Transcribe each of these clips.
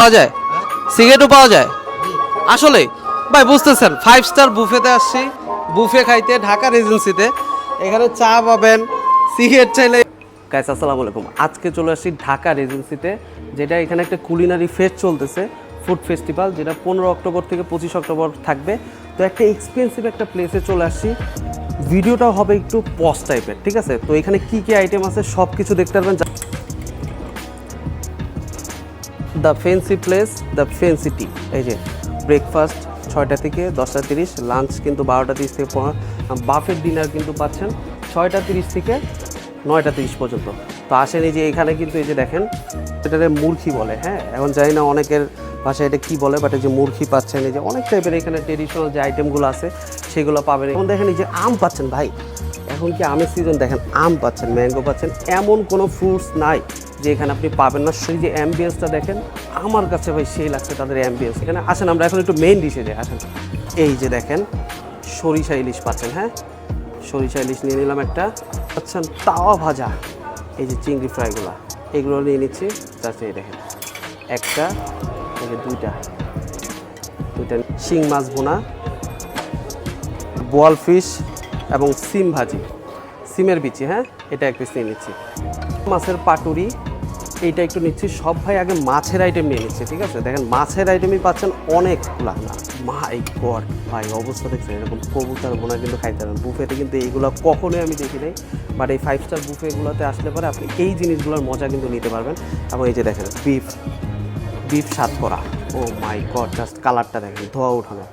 পাওয়া যায়? সিগারেটও পাওয়া যায়? আসলে, ভাই বুঝতেছেন ফাইভ স্টার বুফেতে আসছি বুফে খাইতে ঢাকা রেজেন্সিতে এখানে চা পাবেন, সিগারেট চাইলে গাইস আসসালামু আলাইকুম। আজকে চলে আসছি ঢাকা রেজেন্সিতে যেটা এখানে একটা কুলিনারি ফেস্ট চলতেছে ফুড ফেস্টিভ্যাল যেটা পনেরো অক্টোবর থেকে পঁচিশ অক্টোবর থাকবে। তো একটা এক্সপেন্সিভ একটা প্লেসে চলে আসছি। ভিডিওটা হবে একটু পজ টাইপের ঠিক আছে? তো এখানে কি কি আইটেম আছে সব কিছু দেখতে পারবেন। The fancy place the fancy tea এই যে ব্রেকফাস্ট ছয়টা থেকে দশটা তিরিশ লাঞ্চ কিন্তু বারোটা তিরিশ থেকে বাফের ডিনার কিন্তু পাচ্ছেন ছয়টা তিরিশ থেকে নয়টা তিরিশ পর্যন্ত। তো আসেন এই যে, এখানে কিন্তু এই যে দেখেন এটারে মূর্খি বলে হ্যাঁ? এখন জানি না অনেকের ভাষায় এটা কী বলে বাট এই যে মূর্খি পাচ্ছেন, এই যে অনেক টাইপের এখানে ট্রেডিশনাল যে আইটেমগুলো আছে, সেগুলো পাবেন। এখন দেখেন এই যে আম পাচ্ছেন ভাই, এখন কি আমের সিজন দেখেন, আম পাচ্ছেন ম্যাঙ্গো পাচ্ছেন, এমন কোনো ফ্রুটস নাই। যে এখানে আপনি পাবেন না। সেই যে অ্যাম্বিয়েন্সটা দেখেন, আমার কাছে ভাই সেই লাগছে তাদের অ্যাম্বিয়েন্স এখানে আসেন আমরা, এখন একটু মেইন ডিশে যাই, আসেন। এই যে দেখেন, সরিষা ইলিশ পাচ্ছেন হ্যাঁ? সরিষা ইলিশ নিয়ে নিলাম একটা। পাচ্ছেন তাওয়া ভাজা, এই যে চিংড়ি ফ্রাইগুলো। এগুলো নিয়ে নিচ্ছি জাস্ট এই দেখেন। একটা, এই যে দুইটা। দুইটা শিং মাছ বোনা বোয়াল ফিশ এবং সিম ভাজি। সিমের বিচি হ্যাঁ? এটা এক পিস নিয়ে নিচ্ছি। মাছের পাটুরি এইটা একটু নিচ্ছি। সব ভাই আগে মাছের আইটেম নিয়ে নিচ্ছে, ঠিক আছে? দেখেন, মাছের আইটেমই পাচ্ছেন অনেকগুলা না মাই গড ভাই, অবস্থা দেখছেন? এরকম কবুতর বোনা কিন্তু খাইতে পারেন। বুফেতে কিন্তু এইগুলো কখনোই আমি দেখি নাই। বাট এই ফাইভ স্টার বুফেগুলোতে আসলে পরে আপনি এই জিনিসগুলোর মজা কিন্তু নিতে পারবেন। এবং এই যে দেখেন বিফ বিফ স্বাদ করা। ও মাই গড জাস্ট কালারটা দেখেন, ধোয়া উঠানো।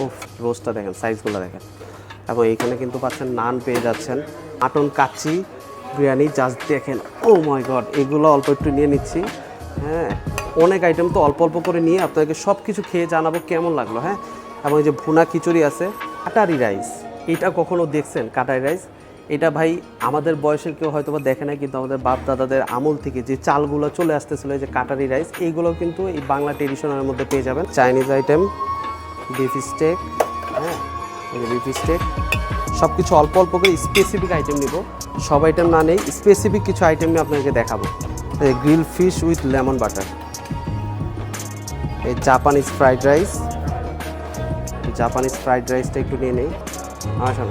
ও রোজটা দেখেন সাইজগুলো দেখেন। এবং এইখানে কিন্তু পাচ্ছেন নান পেয়ে যাচ্ছেন। আটন কাচ্চি বিরিয়ানি জাস্ট দেখেন ও মাই গড এগুলো অল্প একটু নিয়ে নিচ্ছি। হ্যাঁ অনেক আইটেম তো অল্প অল্প করে নিয়ে আপনাকে সব কিছু খেয়ে জানাব কেমন লাগল হ্যাঁ? এবং এই যে ভুনা খিচুড়ি আছে, কাটারি রাইস এটা কখনো দেখছেন কাটারি রাইস এটা ভাই আমাদের বয়সের কেউ হয়তো বা দেখে নাই, কিন্তু আমাদের বাপ দাদাদের আমল থেকে যে চালগুলো চলে আসতেছিল যে কাটারি রাইস এইগুলো কিন্তু এই বাংলা ট্রেডিশনের মধ্যে পেয়ে যাবেন। Chinese item beef steak beef steak সব কিছু অল্প অল্প করে স্পেসিফিক আইটেম নিব। সব আইটেম না নেই স্পেসিফিক কিছু আইটেম নিয়ে আপনাকে দেখাবো। Grill fish with lemon butter এই Japanese fried rice Japanese fried রাইসটা একটু নিয়ে নেই। আসুন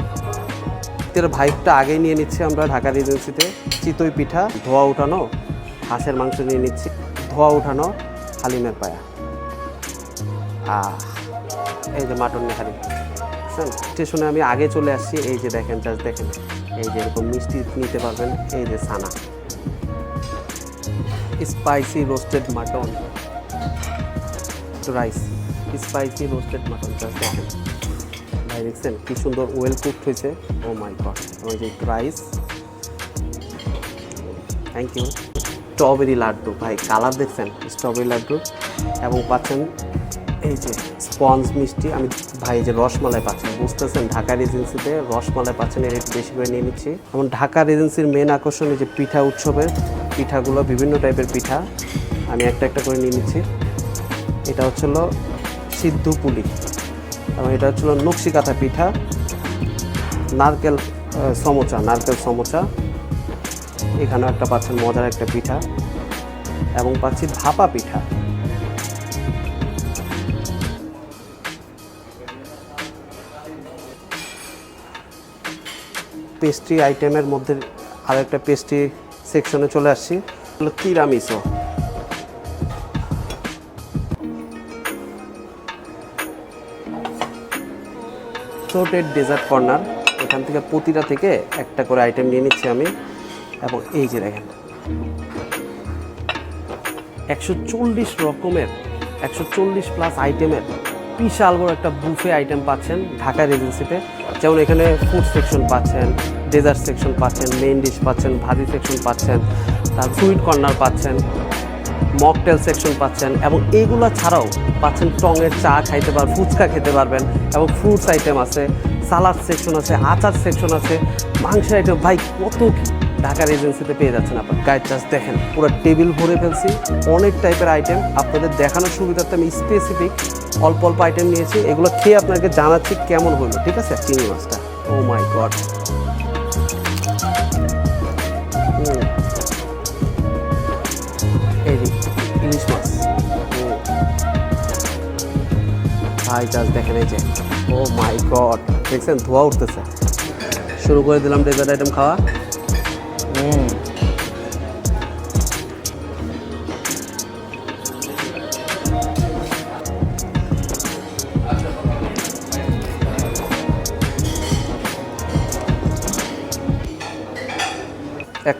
এর ভাইবটা আগেই নিয়ে নিচ্ছি আমরা ঢাকা রেজেন্সিতে চিতই পিঠা, ধোয়া উঠানো, হাঁসের মাংস নিয়ে নিচ্ছি। ধোয়া উঠানো, হালিমের পায়া। আহ, এই যে মাটন নেহারি বুঝছেন স্টেশনে আমি আগে চলে আসছি। এই যে দেখেন জাস্ট দেখেন। এই যে এরকম মিষ্টি নিতে পারবেন। এই যে সানা। Spicy roasted mutton rice spicy roasted mutton just দেখেন। ভাই, দেখছেন? কি সুন্দর ওয়েল কুকড হয়েছে। ও মাই গড ওই যে rice thank you strawberry laddu. ভাই কালার দেখছেন? স্ট্রবেরি লাড্ডু। এবং পাচ্ছেন এই যে স্পঞ্জ মিষ্টি, আমি ভাই যে রসমালাই পাচ্ছেন, বুঝতেছেন? ঢাকা রেজেন্সিতে রসমালাই পাচ্ছেন, এর একটু বেশি করে নিয়ে নিচ্ছি। এবং ঢাকা রেজেন্সির মেন আকর্ষণ এই যে পিঠা উৎসবের, পিঠাগুলো বিভিন্ন টাইপের পিঠা, আমি একটা একটা করে নিয়ে নিচ্ছি। এটা হচ্ছিল সিদ্ধু পুলি, এবং এটা হচ্ছিল নকশি কাঁথা পিঠা, নারকেল সমোচা নারকেল সমোচা। এখানেও একটা পাচ্ছেন মজার একটা পিঠা। এবং পাচ্ছি ভাপা পিঠা। পেস্ট্রি আইটেমের মধ্যে আরও একটা পেস্ট্রি সেকশনে চলে আসছি। তিরামিসো সোর্টেড ডেজার্ট কর্নার এখান থেকে প্রতিটা থেকে একটা করে আইটেম নিয়ে নিচ্ছি আমি। এবং এই যে দেখেন, একশো চল্লিশ রকমের, একশো চল্লিশ প্লাস আইটেমের বিশাল বড় একটা বুফে আইটেম পাচ্ছেন ঢাকা রেজেন্সিতে যেমন এখানে ফুড সেকশন পাচ্ছেন ডেজার্ট সেকশন পাচ্ছেন মেইন ডিশ পাচ্ছেন, ভাজি সেকশন পাচ্ছেন, তার সুইট কর্নার পাচ্ছেন মকটেল সেকশন পাচ্ছেন এবং এইগুলো ছাড়াও পাচ্ছেন টঙের চা খাইতে পারবেন ফুচকা খেতে পারবেন এবং ফ্রুটস আইটেম আছে সালাদ সেকশন আছে, আচার সেকশন আছে, মাংসের আইটেম ভাই কত কি ঢাকার এজেন্সিতে পেয়ে যাচ্ছেন আপনার। গাইড চার্জ দেখেন, পুরো টেবিল ভরে ফেলছি। অনেক টাইপের আইটেম আপনাদের দেখানোর সুবিধার্থে আমি স্পেসিফিক অল্প অল্প আইটেম নিয়েছি। এগুলো খেয়ে আপনাকে জানাচ্ছি কেমন হলো, ঠিক আছে? চিংড়ি মাছটা। ও মাই গড ইলিশ মাছ। ভাই জাস্ট দেখেন এই যে। ও মাই গড দেখছেন? ধোয়া উঠতেছে। শুরু করে দিলাম ডেজার্ট আইটেম খাওয়া। এক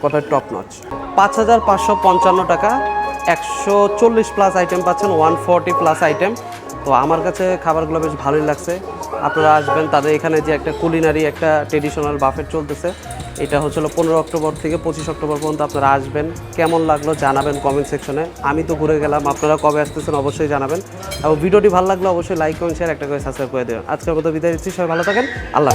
কথায় টপ নচ পাঁচ হাজার পাঁচশো পঞ্চান্ন টাকা, একশো চল্লিশ প্লাস আইটেম পাচ্ছেন ওয়ান ফর্টি প্লাস আইটেম তো আমার কাছে খাবারগুলো বেশ ভালোই লাগছে। আপনারা আসবেন, তাদের এখানে যে একটা কুলিনারি একটা ট্রেডিশনাল বাফেট চলতেছে এটা হচ্ছিল পনেরো অক্টোবর থেকে পঁচিশ অক্টোবর পর্যন্ত আপনারা আসবেন। কেমন লাগল জানাবেন কমেন্ট সেকশনে আমি তো ঘুরে গেলাম, আপনারা কবে আসতেছেন অবশ্যই জানাবেন। এবং ভিডিওটি ভালো লাগল অবশ্যই লাইক কমেন্ট শেয়ার একটা করে সাবস্ক্রাইব করে দেবেন। আজকের মতো বিদায় দিচ্ছি সবাই ভালো থাকেন, আল্লাহ